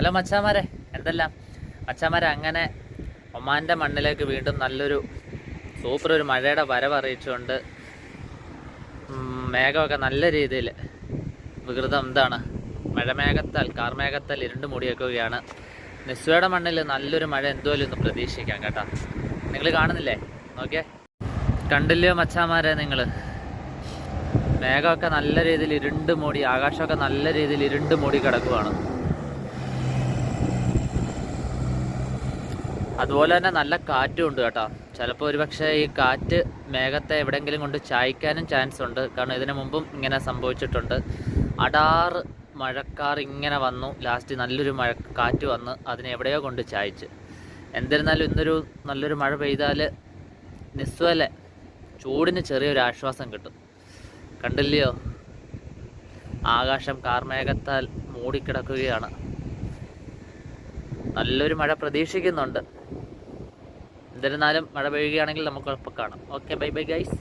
Hello മച്ചാമാരെ എന്തെല്ലാം? മച്ചാമാരെ അങ്ങനെ ഒമാന്റെ മണ്ണിലേക്ക് വീണ്ടും നല്ലൊരു സൂപ്പർ ഒരു മഴയുടെ വരവ് അറിയിച്ചുകൊണ്ട് മേഘമൊക്കെ നല്ല രീതിയിൽ വികൃതം എന്താണ് മഴമേഘത്താൽ കാർമേഘത്താൽ ഇരുണ്ട് മൂടിയേക്കുകയാണ്. നിസ്വയുടെ മണ്ണിൽ നല്ലൊരു മഴ എന്തുപോലും ഇന്ന് പ്രതീക്ഷിക്കാം കേട്ടോ. നിങ്ങൾ കാണുന്നില്ലേ? നോക്കിയേ. കണ്ടില്ലയോ മച്ചാമാരെ നിങ്ങൾ? മേഘമൊക്കെ നല്ല രീതിയിൽ ഇരുണ്ട് മൂടി ആകാശമൊക്കെ നല്ല രീതിയിൽ ഇരുണ്ട് മൂടി കിടക്കുവാണ്. അതുപോലെ തന്നെ നല്ല കാറ്റും ഉണ്ട് കേട്ടോ. ചിലപ്പോൾ ഒരുപക്ഷെ ഈ കാറ്റ് മേഘത്തെ എവിടെയെങ്കിലും കൊണ്ട് ചായ്ക്കാനും ചാൻസ് ഉണ്ട്. കാരണം ഇതിനു മുമ്പും ഇങ്ങനെ സംഭവിച്ചിട്ടുണ്ട്. അടാറ് മഴക്കാർ ഇങ്ങനെ വന്നു. ലാസ്റ്റ് നല്ലൊരു മഴ കാറ്റ് വന്ന് അതിനെ എവിടെയോ കൊണ്ട് ചായച്ച്. എന്നിരുന്നാലും ഇന്നൊരു നല്ലൊരു മഴ പെയ്താൽ നിസ്വലെ ചൂടിന് ചെറിയൊരു ആശ്വാസം കിട്ടും. കണ്ടില്ലയോ? ആകാശം കാർമേഘത്താൽ മൂടിക്കിടക്കുകയാണ്. നല്ലൊരു മഴ പ്രതീക്ഷിക്കുന്നുണ്ട്. എന്നിരുന്നാലും മഴ പെയ്യുകയാണെങ്കിൽ നമുക്ക് ഉറപ്പ് കാണാം. Okay bye bye guys